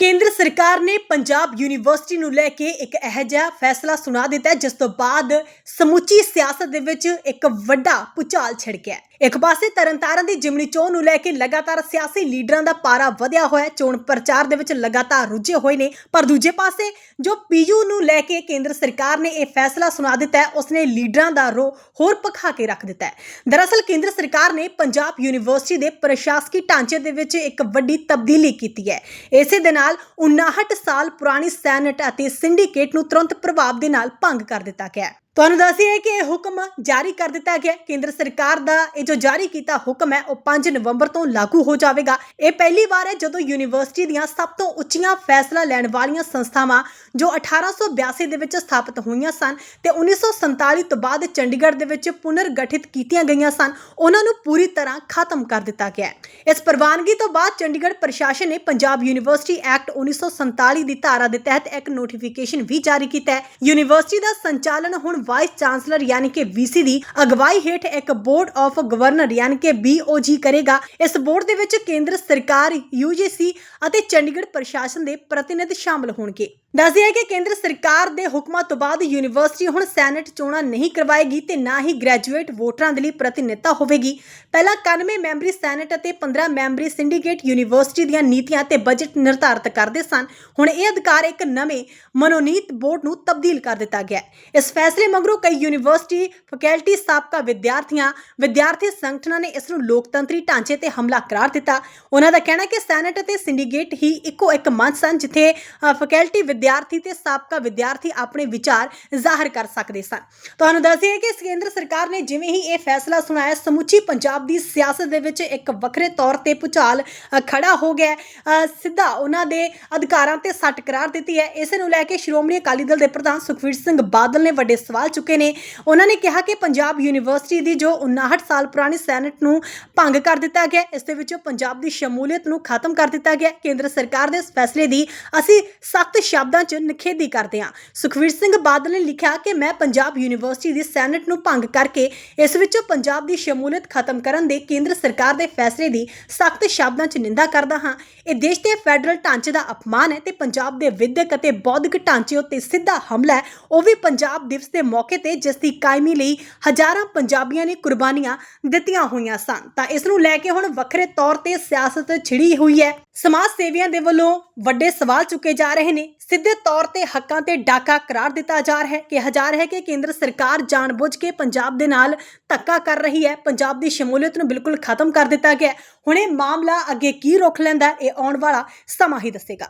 ਕੇਂਦਰ ਸਰਕਾਰ ਨੇ ਪੰਜਾਬ ਯੂਨੀਵਰਸਿਟੀ ਨੂੰ ਲੈ ਕੇ ਇੱਕ ਇਹੋ ਜਿਹਾ ਫੈਸਲਾ ਸੁਣਾ ਦਿੱਤਾ ਜਿਸ ਤੋਂ ਬਾਅਦ ਸਮੁੱਚੀ ਸਿਆਸਤ ਦੇ ਵਿੱਚ ਇੱਕ ਵੱਡਾ ਭੁਚਾਲ ਛਿੜ ਗਿਆ ਇੱਕ ਪਾਸੇ ਤਰਨਤਾਰਨ ਦੀ ਜਿਮਨੀ ਚੋਣ ਨੂੰ ਲੈ ਕੇ ਲਗਾਤਾਰ ਸਿਆਸੀ ਲੀਡਰਾਂ ਦਾ ਪਾਰਾ ਵਧਿਆ ਹੋਇਆ ਹੈ, ਚੋਣ ਪ੍ਰਚਾਰ ਦੇ ਵਿੱਚ ਲਗਾਤਾਰ ਰੁੱਝੇ ਹੋਏ ਨੇ। ਪਰ ਦੂਜੇ ਪਾਸੇ ਜੋ ਪੀਯੂ ਨੂੰ ਲੈ ਕੇ ਕੇਂਦਰ ਸਰਕਾਰ ਨੇ ਇਹ ਫੈਸਲਾ ਸੁਣਾ ਦਿੱਤਾ ਹੈ, ਉਸਨੇ ਲੀਡਰਾਂ ਦਾ ਰੋ ਹੋਰ ਪਖਾ ਕੇ ਰੱਖ ਦਿੱਤਾ ਹੈ। ਦਰਅਸਲ ਕੇਂਦਰ ਸਰਕਾਰ ਨੇ ਪੰਜਾਬ ਯੂਨੀਵਰਸਿਟੀ ਦੇ ਪ੍ਰਸ਼ਾਸਕੀ ਢਾਂਚੇ ਦੇ ਵਿੱਚ ਇੱਕ ਵੱਡੀ ਤਬਦੀਲੀ ਕੀਤੀ ਹੈ। ਇਸੇ ਦੇ ਨਾਲ 59 ਸਾਲ ਪੁਰਾਣੀ ਸੈਨੇਟ ਅਤੇ ਸਿੰਡੀਕੇਟ ਨੂੰ ਤੁਰੰਤ ਪ੍ਰਭਾਵ ਦੇ ਨਾਲ ਭੰਗ ਕਰ ਦਿੱਤਾ ਗਿਆ ਹੈ। ਤੁਹਾਨੂੰ ਦੱਸੀਏ ਕਿ ਇਹ ਹੁਕਮ ਜਾਰੀ ਕਰ ਦਿੱਤਾ ਗਿਆ। ਕੇਂਦਰ ਸਰਕਾਰ ਦਾ ਇਹ ਜੋ ਜਾਰੀ ਕੀਤਾ ਹੁਕਮ ਹੈ, ਉਹ 5 ਨਵੰਬਰ ਤੋਂ ਲਾਗੂ ਹੋ ਜਾਵੇਗਾ। ਇਹ ਪਹਿਲੀ ਵਾਰ ਹੈ ਜਦੋਂ ਯੂਨੀਵਰਸਿਟੀ ਦੀਆਂ ਸਭ ਤੋਂ ਉੱਚੀਆਂ ਫੈਸਲਾ ਲੈਣ ਵਾਲੀਆਂ ਸੰਸਥਾਵਾਂ ਜੋ 1882 ਦੇ ਵਿੱਚ ਸਥਾਪਿਤ ਹੋਈਆਂ ਸਨ ਤੇ 1947 ਤੋਂ ਬਾਅਦ ਚੰਡੀਗੜ੍ਹ ਦੇ ਵਿੱਚ ਪੁਨਰ ਗਠਿਤ ਕੀਤੀਆਂ ਗਈਆਂ ਸਨ, ਉਹਨਾਂ ਨੂੰ ਪੂਰੀ ਤਰ੍ਹਾਂ ਖਤਮ ਕਰ ਦਿੱਤਾ ਗਿਆ ਹੈ। ਇਸ ਪ੍ਰਵਾਨਗੀ ਤੋਂ ਬਾਅਦ ਚੰਡੀਗੜ੍ਹ ਪ੍ਰਸ਼ਾਸਨ ਨੇ ਪੰਜਾਬ ਯੂਨੀਵਰਸਿਟੀ ਐਕਟ 1947 ਦੀ ਧਾਰਾ ਦੇ ਤਹਿਤ ਇੱਕ ਨੋਟੀਫਿਕੇਸ਼ਨ ਵੀ ਜਾਰੀ ਕੀਤਾ ਹੈ। ਯੂਨੀਵਰਸਿਟੀ ਦਾ ਸੰਚਾਲਨ ਹੁਣ ਵਾਈਸ ਚਾਂਸਲਰ ਯਾਨੀ ਕਿ ਵੀਸੀ ਦੀ ਅਗਵਾਈ ਹੇਠ ਇੱਕ ਬੋਰਡ ਆਫ ਗਵਰਨਰ ਯਾਨੀ ਕਿ ਬੀਓਜੀ ਕਰੇਗਾ। ਇਸ ਬੋਰਡ ਦੇ ਵਿੱਚ ਕੇਂਦਰ ਸਰਕਾਰ ਯੂਜੀਸੀ ਅਤੇ ਚੰਡੀਗੜ੍ਹ ਪ੍ਰਸ਼ਾਸਨ ਦੇ ਪ੍ਰਤੀਨਿਧ ਸ਼ਾਮਲ ਹੋਣਗੇ। ਦੱਸਦੇ ਹੈ ਕਿ ਕੇਂਦਰ ਸਰਕਾਰ ਦੇ ਹੁਕਮਾਂ ਤੋਂ ਬਾਅਦ ਯੂਨੀਵਰਸਿਟੀ ਹੁਣ ਸੈਨੇਟ ਚੋਣਾਂ ਨਹੀਂ ਕਰਵਾਏਗੀ ਤੇ ਨਾ ਹੀ ਗ੍ਰੈਜੂਏਟ ਵੋਟਰਾਂ ਦੇ ਲਈ ਪ੍ਰਤੀਨਿਧਤਾ ਹੋਵੇਗੀ। ਪਹਿਲਾਂ 91 ਮੈਂਬਰੀ ਸੈਨੇਟ ਅਤੇ 15 ਮੈਂਬਰੀ ਸਿੰਡੀਕੇਟ ਯੂਨੀਵਰਸਿਟੀ ਦੀਆਂ ਨੀਤੀਆਂ ਤੇ ਬਜਟ ਨਿਰਧਾਰਤ ਕਰਦੇ ਸਨ। ਹੁਣ ਇਹ ਅਧਿਕਾਰ ਇੱਕ ਨਵੇਂ ਮਨੋਨੀਤ ਬੋਰਡ ਨੂੰ ਤਬਦੀਲ ਕਰ ਦਿੱਤਾ ਗਿਆ ਇਸ ਫੈਸਲੇ ਮਗਰੋਂ ਕਈ ਯੂਨੀਵਰਸਿਟੀ, ਫੈਕਲਟੀ ਸਾਬਕਾ ਵਿਦਿਆਰਥੀਆਂ, ਵਿਦਿਆਰਥੀ ਸੰਗਠਨਾਂ ਨੇ ਇਸ ਨੂੰ ਲੋਕਤੰਤਰੀ ਢਾਂਚੇ ਤੇ ਹਮਲਾ ਕਰਾਰ ਦਿੱਤਾ। ਉਹਨਾਂ ਦਾ ਕਹਿਣਾ ਹੈ ਕਿ ਸੈਨੇਟ ਅਤੇ ਸਿੰਡੀਕੇਟ ਹੀ ਇੱਕੋ ਇੱਕ ਮੰਚ ਸਨ ਜਿੱਥੇ ਫੈਕਲਟੀ ਵਿਦਿਆਰਥੀ ਤੇ ਸਾਬਕਾ ਵਿਦਿਆਰਥੀ ਆਪਣੇ ਵਿਚਾਰ ਜ਼ਾਹਰ ਕਰ ਸਕਦੇ ਸਨ। ਤੁਹਾਨੂੰ ਦੱਸਿਆ ਕਿ ਕੇਂਦਰ ਸਰਕਾਰ ਨੇ ਜਿਵੇਂ ਹੀ ਇਹ ਫੈਸਲਾ ਸੁਣਾਇਆ, ਸਮੁੱਚੀ ਪੰਜਾਬ ਦੀ ਸਿਆਸਤ ਦੇ ਵਿੱਚ ਇੱਕ ਵੱਖਰੇ ਤੌਰ ਤੇ ਭੁਚਾਲ ਖੜਾ ਹੋ ਗਿਆ। ਹੈ। ਸਿੱਧਾ ਉਹਨਾਂ ਦੇ ਅਧਿਕਾਰਾਂ ਤੇ ਸੱਟ ਕਰਾਰ ਦਿੱਤੀ ਹੈ। ਇਸ ਨੂੰ ਲੈ ਕੇ ਸ਼੍ਰੋਮਣੀ ਅਕਾਲੀ ਦਲ ਦੇ ਪ੍ਰਧਾਨ ਸੁਖਵੀਰ ਸਿੰਘ ਬਾਦਲ ਨੇ ਵੱਡੇ ਸਵਾਲ ਚੁੱਕੇ ਨੇ। ਉਹਨਾਂ ਨੇ ਕਿਹਾ ਕਿ ਪੰਜਾਬ ਯੂਨੀਵਰਸਿਟੀ ਦੀ ਜੋ 59 ਸਾਲ ਪੁਰਾਣੀ ਸੈਨੇਟ ਨੂੰ ਭੰਗ ਕਰ ਦਿੱਤਾ ਗਿਆ, ਇਸ ਦੇ ਵਿੱਚੋਂ ਪੰਜਾਬ ਦੀ ਸ਼ਮੂਲੀਅਤ ਨੂੰ ਖਤਮ ਕਰ ਦਿੱਤਾ ਗਿਆ। ਕੇਂਦਰ ਸਰਕਾਰ ਦੇ ਇਸ ਫੈਸਲੇ ਦੀ ਅਸੀਂ ਸਖਤ ਸ਼ਬਦਾਂ 'ਚ ਨਿਖੇਧੀ ਕਰਦੇ ਹਾਂ। ਸੁਖਵੀਰ ਸਿੰਘ ਬਾਦਲ ਨੇ ਲਿਖਿਆ ਕਿ ਮੈਂ ਪੰਜਾਬ ਯੂਨੀਵਰਸਿਟੀ ਦੀ ਸੈਨੇਟ ਨੂੰ ਭੰਗ ਕਰਕੇ ਇਸ ਵਿੱਚੋਂ ਪੰਜਾਬ ਦੀ ਸ਼ਮੂਲੀਅਤ ਖਤਮ ਕਰਨ ਦੇ ਕੇਂਦਰ ਸਰਕਾਰ ਦੇ ਫੈਸਲੇ ਦੀ ਸਖਤ ਸ਼ਬਦਾਂ 'ਚ ਨਿੰਦਾ ਕਰਦਾ ਹਾਂ। ਇਹ ਦੇਸ਼ ਦੇ ਫੈਡਰਲ ਢਾਂਚੇ ਦਾ ਅਪਮਾਨ ਹੈ ਤੇ ਪੰਜਾਬ ਦੇ ਵਿਦਿਅਕ ਅਤੇ ਬੌਧਿਕ ਢਾਂਚੇ ਉੱਤੇ ਸਿੱਧਾ ਹਮਲਾ ਹੈ। ਉਹ ਵੀ ਪੰਜਾਬ ਦਿਵਸ ਦੇ ਮੌਕੇ ਤੇ ਜਿਸ ਦੀ ਕਾਇਮੀ ਲਈ ਹਜ਼ਾਰਾਂ ਪੰਜਾਬੀਆਂ ਨੇ ਕੁਰਬਾਨੀਆਂ ਦਿੱਤੀਆਂ ਹੋਈਆਂ ਸਨ। ਤਾਂ ਇਸ ਨੂੰ ਲੈ ਕੇ ਹੁਣ ਵੱਖਰੇ ਤੌਰ ਤੇ ਸਿਆਸਤ ਛਿੜੀ ਹੋਈ ਹੈ। ਸਮਾਜ ਸੇਵੀਆਂ ਦੇ ਵੱਲੋਂ ਵੱਡੇ ਸਵਾਲ ਚੁੱਕੇ ਜਾ ਰਹੇ ਨੇ। ਸਿੱਧੇ ਤੌਰ ਤੇ ਹੱਕਾਂ ਤੇ ਡਾਕਾ ਕਰਾਰ ਦਿੱਤਾ ਜਾ ਰਿਹਾ ਹੈ। ਕਿਹਾ ਜਾ ਰਿਹਾ ਹੈ ਕਿ ਕੇਂਦਰ ਸਰਕਾਰ ਜਾਣਬੁੱਝ ਕੇ ਪੰਜਾਬ ਦੇ ਨਾਲ ਧੱਕਾ ਕਰ ਰਹੀ ਹੈ। ਪੰਜਾਬ ਦੀ ਸ਼ਮੂਲੀਅਤ ਨੂੰ ਬਿਲਕੁਲ ਖਤਮ ਕਰ ਦਿੱਤਾ ਗਿਆ ਹੁਣ ਇਹ ਮਾਮਲਾ ਅੱਗੇ ਕੀ ਰੁਖ ਲੈਂਦਾ ਇਹ ਆਉਣ ਵਾਲਾ ਸਮਾਂ ਹੀ ਦੱਸੇਗਾ।